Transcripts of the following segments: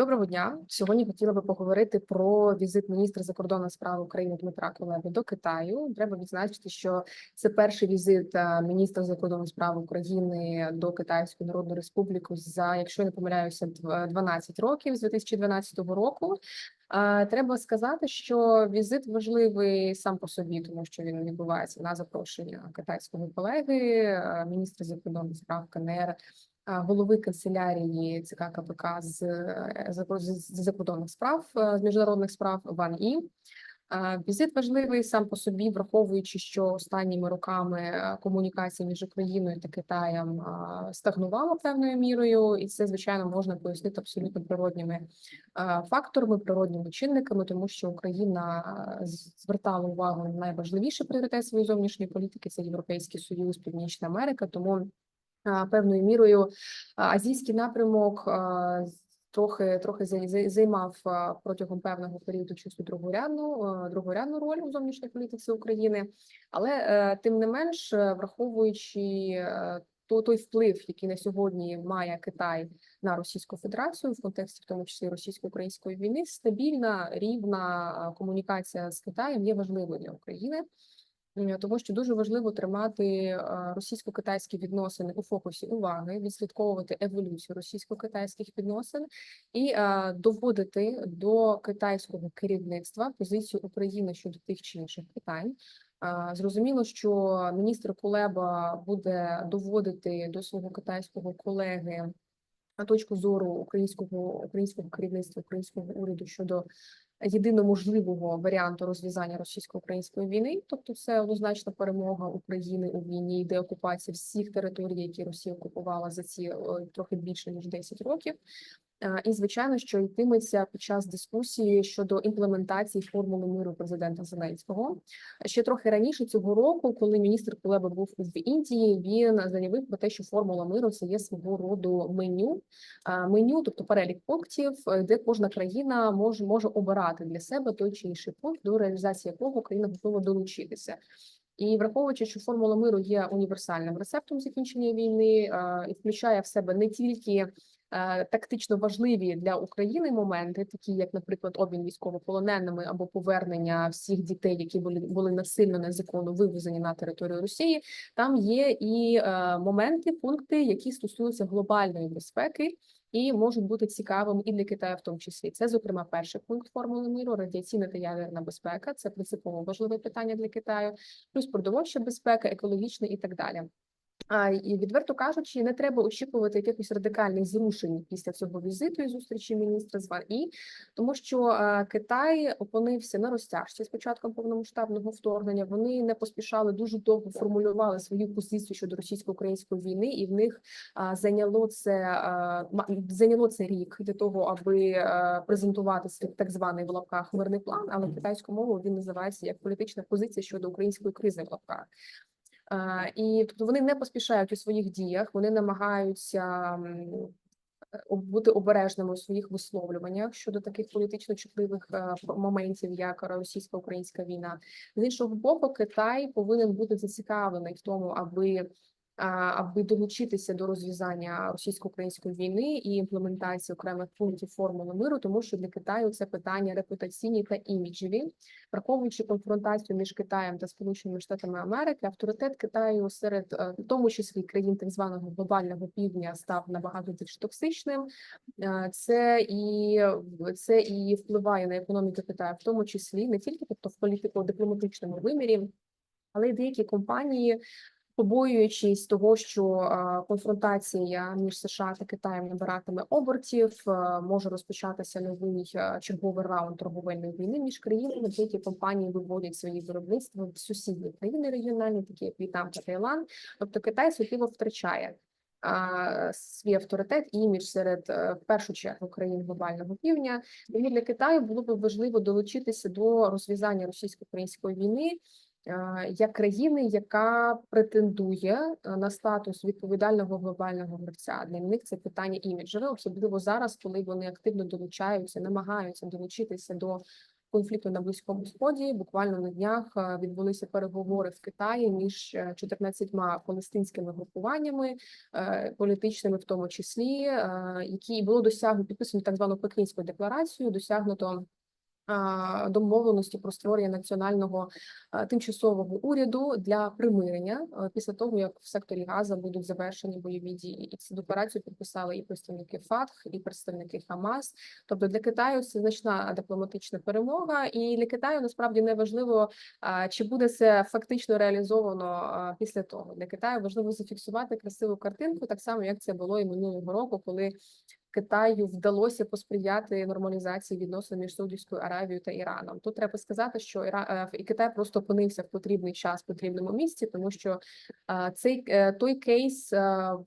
Доброго дня. Сьогодні хотіла би поговорити про візит міністра закордонних справ України Дмитра Кулеби до Китаю. Треба відзначити, що це перший візит е, міністра закордонних справ України до Китайської Народної Республіки за, якщо я не помиляюся, дв- 12 років з 2012 року. Е, Треба сказати, що візит важливий сам по собі, тому що він відбувається на запрошення китайського колеги, е, міністра закордонних справ КНР голови канцелярії ЦК КПК з, е, закордонних справ е, з міжнародних справ Ван І. Візит важливий сам по собі, враховуючи, що останніми роками е, комунікація між Україною та Китаєм стагнувала певною мірою, і це звичайно можна пояснити абсолютно природніми е, факторами, природніми чинниками, тому що Україна е, звертала увагу на найважливіший пріоритет своєї зовнішньої політики це Європейський Союз, Північна Америка. Тому певною мірою азійський напрямок трохи трохи зай- займав протягом певного періоду часу другорядну другорядну роль у зовнішній політиці України, але е, тим не менш, е, враховуючи е, то- той вплив, який на сьогодні має Китай на Російську Федерацію в контексті, в тому числі російсько-української війни, стабільна рівна комунікація з Китаєм є важливою для України. М, Тому що дуже важливо тримати е, російсько-китайські відносини у фокусі уваги, відслідковувати еволюцію російсько-китайських відносин і е, доводити до китайського керівництва позицію України щодо тих чи інших питань. Е, Зрозуміло, що міністр Кулеба буде доводити до свого китайського колеги на точку зору українського українського керівництва українського уряду щодо єдино можливого варіанту розв'язання російсько-української війни, тобто це однозначна перемога України у війні, деокупація всіх територій, які Росія окупувала за ці е, трохи більше ніж 10 років. Е, І звичайно, що йтиметься під час дискусії щодо імплементації формули миру президента Зеленського. Ще трохи раніше цього року, коли міністр Кулеба був в Індії, він заявив про те, що формула миру це є свого роду меню, меню, тобто перелік пунктів, е, де кожна країна може може обирати для себе той чи інший пункт, до реалізації якого Україна готова долучитися. І враховуючи, що формула миру є універсальним рецептом закінчення війни е, і включає в себе не тільки е, тактично важливі для України моменти, такі як, наприклад, обмін військовополоненими або повернення всіх дітей, які були були насильно незаконно вивезені на територію Росії. Там є і е, моменти, пункти, які стосуються глобальної безпеки. І можуть бути цікавим і для Китаю, в тому числі. Це, зокрема, перший пункт формули миру, радіаційна та ядерна безпека. Це принципово важливе питання для Китаю, плюс продовольча безпека, екологічна і так далі. І відверто кажучи, не треба очікувати якихось радикальних зрушень після цього візиту і зустрічі міністра з Ван І, тому що Китай опинився на розтяжці з початком повномасштабного вторгнення. Вони не поспішали дуже довго формулювали свою позицію щодо російсько-української війни, і в них зайняло це зайняло це рік для того, аби презентувати свій так званий в лапках мирний план, але китайською мовою він називається як політична позиція щодо української кризи в лапках. І тобто вони не поспішають у своїх діях, вони намагаються бути обережними у своїх висловлюваннях щодо таких політично чутливих е, моментів, як російсько-українська війна. З іншого боку, Китай повинен бути зацікавлений в тому, аби аби долучитися до розв'язання російсько-української війни і імплементації окремих пунктів формули миру, тому що для Китаю це питання репутаційні та іміджеві, враховуючи конфронтацію між Китаєм та Сполученими Штатами Америки, авторитет Китаю серед е, в тому числі країн так званого глобального півдня став набагато більш токсичним. Е, Це і це і впливає на економіку Китаю, в тому числі не тільки тобто в політико-дипломатичному вимірі, але й деякі компанії. Побоюючись того, що е, конфронтація між США та Китаєм набиратиме обертів, е, може розпочатися новий е, черговий раунд торговельної війни між країнами. Деякі компанії виводять свої виробництва в сусідні країни регіональні, такі як В'єтнам та Таїланд. Тобто Китай суттєво втрачає свій авторитет і імідж серед в першу чергу країн глобального півдня. Тому для Китаю було б важливо долучитися до розв'язання російсько-української війни як країни, яка претендує е, на статус відповідального глобального гравця. Для них це питання іміджеве, особливо зараз, коли вони активно долучаються, намагаються долучитися до конфлікту на близькому сході. Буквально на днях е, відбулися переговори в Китаї між е, 14 палестинськими групуваннями, е, політичними, в тому числі, е, які було досягнуто підписано так звану Пекінську декларацію. Досягнуто домовленості про створення національного тимчасового уряду для примирення після того, як в секторі Газа будуть завершені бойові дії, і цю декларацію підписали і представники ФАТХ, і представники Хамас. Тобто для Китаю це значна дипломатична перемога, і для Китаю насправді не важливо, чи буде це фактично реалізовано після того. Для Китаю важливо зафіксувати красиву картинку, так само як це було і минулого року, коли Китаю вдалося посприяти нормалізації відносин між Саудівською Аравією та Іраном. Тут треба сказати, що Іра... е, Китай просто опинився в потрібний час, в потрібному місці, тому що е, цей е, той кейс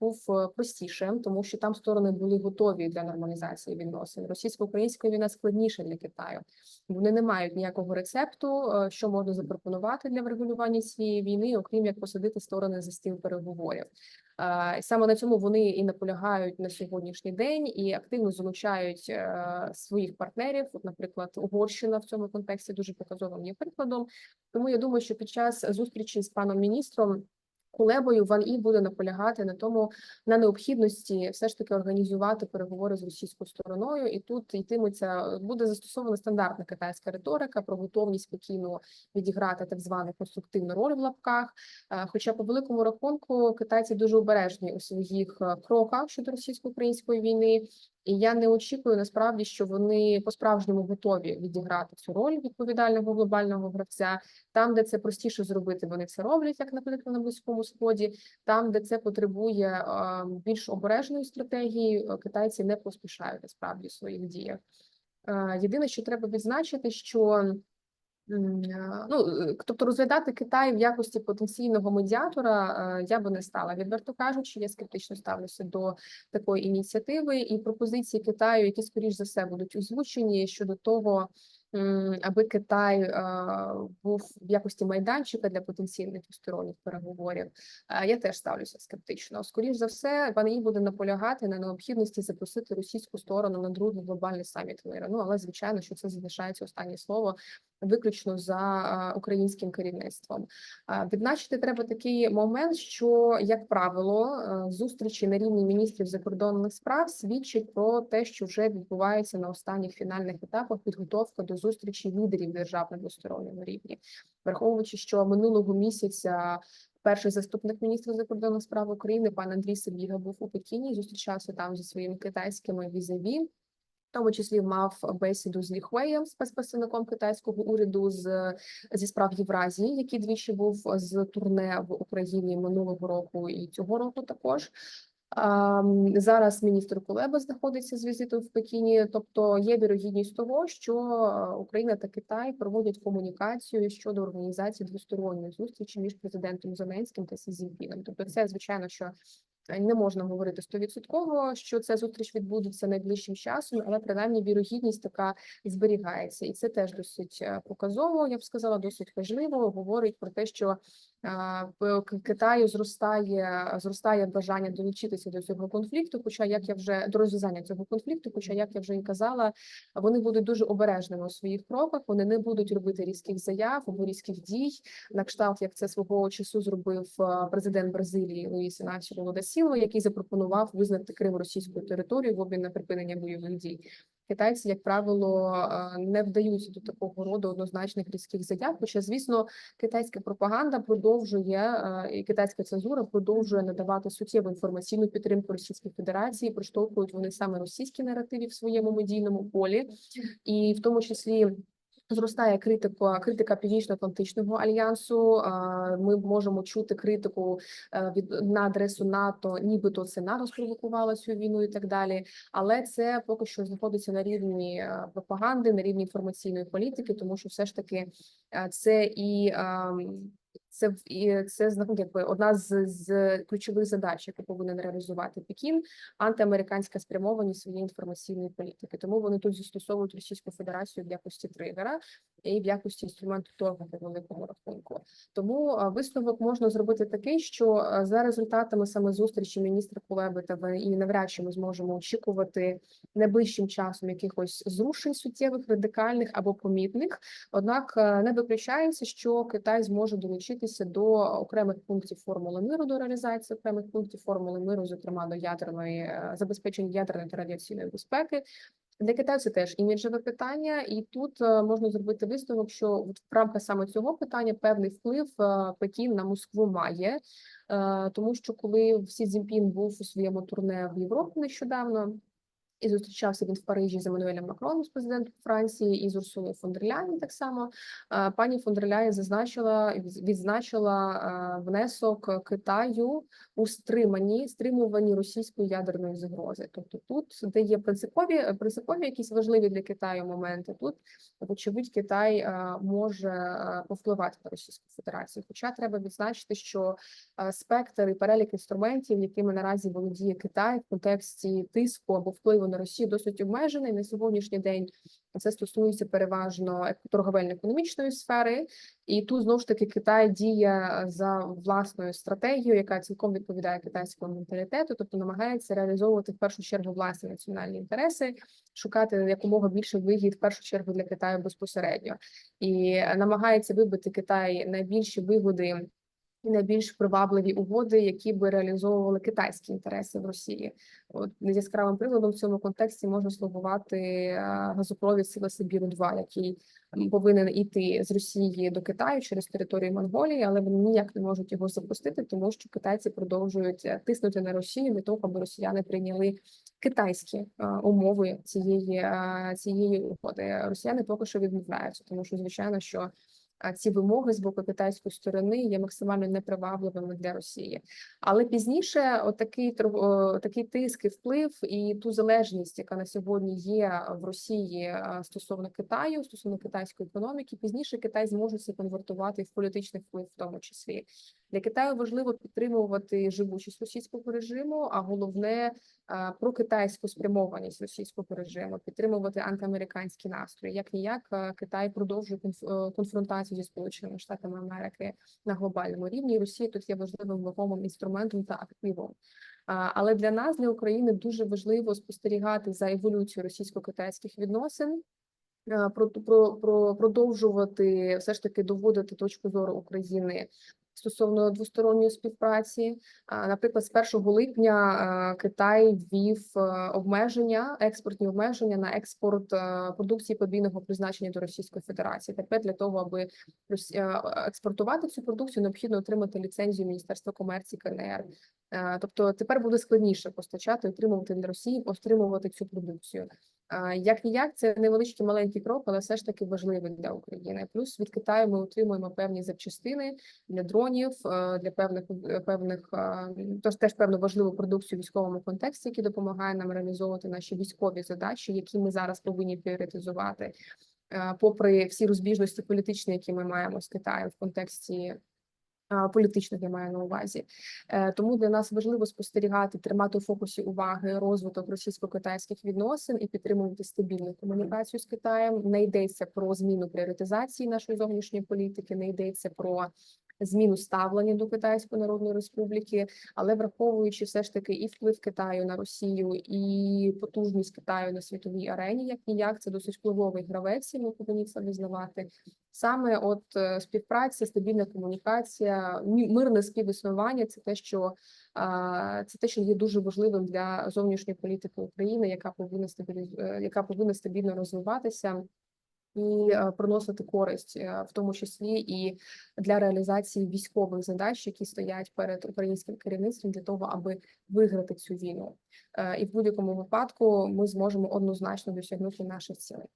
був простішим, тому що там сторони були готові для нормалізації відносин. Російсько-українська війна складніша для Китаю. Вони не мають ніякого рецепту, що можна запропонувати для врегулювання цієї війни, окрім як посадити сторони за стіл переговорів. Саме на цьому вони і наполягають на сьогоднішній день і активно залучають е, своїх партнерів. От, наприклад, Угорщина в цьому контексті дуже показовим є прикладом. Тому я думаю, що під час зустрічі з паном міністром. Кулебою Ван І буде наполягати на тому на необхідності все ж таки організувати переговори з російською стороною, і тут йтиметься буде застосована стандартна китайська риторика про готовність спокійно відіграти так звану конструктивну роль в лапках. Е, Хоча по великому рахунку китайці дуже обережні у своїх е, кроках щодо російсько-української війни, і я не очікую насправді, що вони по-справжньому готові відіграти цю роль відповідального глобального гравця. Там, де це простіше зробити, вони це роблять, як наприклад на близькому сході. Там, де це потребує більш обережної стратегії, е, китайці не поспішають насправді в своїх діях. Е, Єдине, що треба відзначити, що Ну, е, тобто розглядати Китай в якості потенційного медіатора е, я би не стала. Відверто кажучи, я скептично ставлюся до такої ініціативи і пропозиції Китаю, які скоріш за все будуть озвучені щодо того, аби Китай е, був в якості майданчика для потенційних двосторонніх переговорів. Е, Я теж ставлюся скептично. Скоріш за все, пан Ї буде наполягати на необхідності запросити російську сторону на другий глобальний саміт миру. Ну але звичайно, що це залишається останнє слово виключно за українським керівництвом. Відзначити треба такий момент, що як правило е, зустрічі на рівні міністрів закордонних справ свідчать про те, що вже відбувається на останніх фінальних етапах підготовка до зустрічі лідерів держав на двосторонньому рівні, враховуючи, що минулого місяця. Перший заступник міністра закордонних справ України пан Андрій Сабіга був у Пекіні, зустрічався там зі своїми китайськими візаві тому числі мав бесіду з Лі Хуеєм, спецпредставником китайського уряду з зі справ Євразії, який двічі був з турне в Україні минулого року і цього року також. Зараз міністр Кулеба знаходиться з візитом в Пекіні, тобто є вірогідність того, що Україна та Китай проводять комунікацію щодо організації двосторонньої зустрічі між президентом Зеленським та Сі Цзіньпіном. Тобто, це звичайно, що не можна говорити стовідсотково, що ця зустріч відбудеться найближчим часом, але принаймні вірогідність така зберігається, і це теж досить е, показово. Я б сказала, досить важливо. Говорить про те, що е, Китаю зростає зростає бажання долучитися до цього конфлікту. Хоча як я вже до розв'язання цього конфлікту, хоча як я вже і казала, вони будуть дуже обережними у своїх кроках. Вони не будуть робити різких заяв або різких дій, на кшталт, як це свого часу зробив президент Бразилії Луїс Лула Сіло, який запропонував визнати Крим російською територією в обмін на припинення бойових дій. Китайці, як правило, не вдаються до такого роду однозначних різких заяв. Хоча, звісно, китайська пропаганда продовжує і китайська цензура продовжує надавати суттєву інформаційну підтримку Російській Федерації. Проштовхують вони саме російські наративи в своєму медійному полі, і в тому числі. Зростає критика критика Північно-Атлантичного альянсу. Ми можемо чути критику е, від на адресу НАТО, нібито це НАТО спровокувало цю війну і так далі. Але це поки що знаходиться на рівні е, пропаганди, на рівні інформаційної політики, тому що все ж таки е, це і ем, Це в- це зна- якби одна з, з ключових задач, яку повинен реалізувати Пекін, антиамериканська спрямованість своєї інформаційної політики. Тому вони тут застосовують Російську Федерацію в якості тригера і в якості інструменту торгу по великому рахунку. Тому а, висновок можна зробити такий, що а, за результатами саме зустрічі міністра Кулеби та і навряд чи ми зможемо очікувати найближчим часом якихось зрушень суттєвих, радикальних або помітних. Однак е, не виключається, що Китай зможе долучитися до окремих пунктів формули миру до реалізації окремих пунктів формули миру, зокрема до ядерної е, забезпечення ядерної та радіаційної безпеки. Для Китаю це теж іміджеве питання, і тут е, можна зробити висновок, що в рамках саме цього питання певний вплив е, Пекін на Москву має, тому що коли Сі Цзіньпін був у своєму турне в Європі нещодавно. І зустрічався він в Парижі з Еммануелем Макроном, з президентом Франції, і з Урсулою фон дер Ляєн так само. Е, Пані фон дер Ляєн зазначила відзначила е, внесок Китаю у стримані стримуванні російської ядерної загрози. Тобто, тут де є принципові принципові якісь важливі для Китаю моменти. Тут вочевидь Китай е, може повпливати на Російську Федерацію. Хоча треба відзначити, що спектр і перелік інструментів, якими наразі володіє Китай в контексті тиску або впливу на Росію, досить обмежений на сьогоднішній день. Це стосується переважно торговельно-економічної сфери, і тут знову ж таки Китай діє за власною стратегією, яка цілком відповідає китайському менталітету, тобто намагається реалізовувати в першу чергу власні національні інтереси, шукати якомога більше вигід в першу чергу для Китаю безпосередньо, і намагається вибити Китай найбільші вигоди. І найбільш привабливі угоди, які би реалізовували китайські інтереси в Росії. От яскравим прикладом в цьому контексті може слугувати е, газопровід Сила Сибіру 2 який повинен іти з Росії до Китаю через територію Монголії, але вони ніяк не можуть його запустити, тому що китайці продовжують е, тиснути на Росію для того, аби росіяни прийняли китайські е, умови цієї цієї угоди. Росіяни поки що відмовляються, тому що звичайно, що ці вимоги з боку китайської сторони є максимально непривабливими для Росії. Але пізніше, отакий такий тиск і вплив і ту залежність, яка на сьогодні є в Росії е, стосовно Китаю, стосовно китайської економіки, пізніше Китай зможе це конвертувати в політичний вплив, в тому числі для Китаю важливо підтримувати живучість російського режиму, а головне е, прокитайську спрямованість російського режиму, підтримувати антиамериканські настрої. Як ніяк е, Китай продовжує е, конфронтацію зі Сполученими Штатами Америки на глобальному рівні. Росія тут є важливим вагомим інструментом та активом. Але для нас, для України, дуже важливо спостерігати за еволюцією російсько-китайських відносин. Про, про, про продовжувати все ж таки доводити точку зору України стосовно двосторонньої співпраці. Наприклад, з 1 липня Китай ввів е, обмеження, експортні обмеження на експорт е, продукції подвійного призначення до Російської Федерації. Тепер для того, аби е, експортувати цю продукцію, необхідно отримати ліцензію Міністерства комерції КНР. Тобто тепер буде складніше постачати, отримувати для Росії, отримувати цю продукцію. Як ніяк, це невеличкий маленький крок, але все ж таки важливий для України. Плюс від Китаю ми отримуємо певні запчастини для дронів, е, для певних е, певних е, тож теж певну важливу продукцію в військовому контексті, які допомагає нам реалізовувати наші військові задачі, які ми зараз повинні пріоритизувати, попри всі розбіжності політичні, які ми маємо з Китаєм в контексті. Політичних я маю на увазі, Е, тому для нас важливо спостерігати, тримати у фокусі уваги розвиток російсько-китайських відносин і підтримувати стабільну комунікацію з Китаєм. Не йдеться про зміну пріоритизації нашої зовнішньої політики, не йдеться про зміну ставлення до Китайської Народної Республіки, але враховуючи все ж таки і вплив Китаю на Росію, і потужність Китаю на світовій арені, як ніяк, це досить впливовий гравець, ми повинні це визнавати. Саме от е, співпраця, стабільна комунікація, мирне співіснування це те, що це те, що є дуже важливим для зовнішньої політики України, яка повинна стабіліз... е, яка повинна стабільно розвиватися і е, приносити користь, е, в тому числі і для реалізації військових задач, які стоять перед українським керівництвом для того, аби виграти цю війну. Е, І в будь-якому випадку ми зможемо однозначно досягнути наших цілей.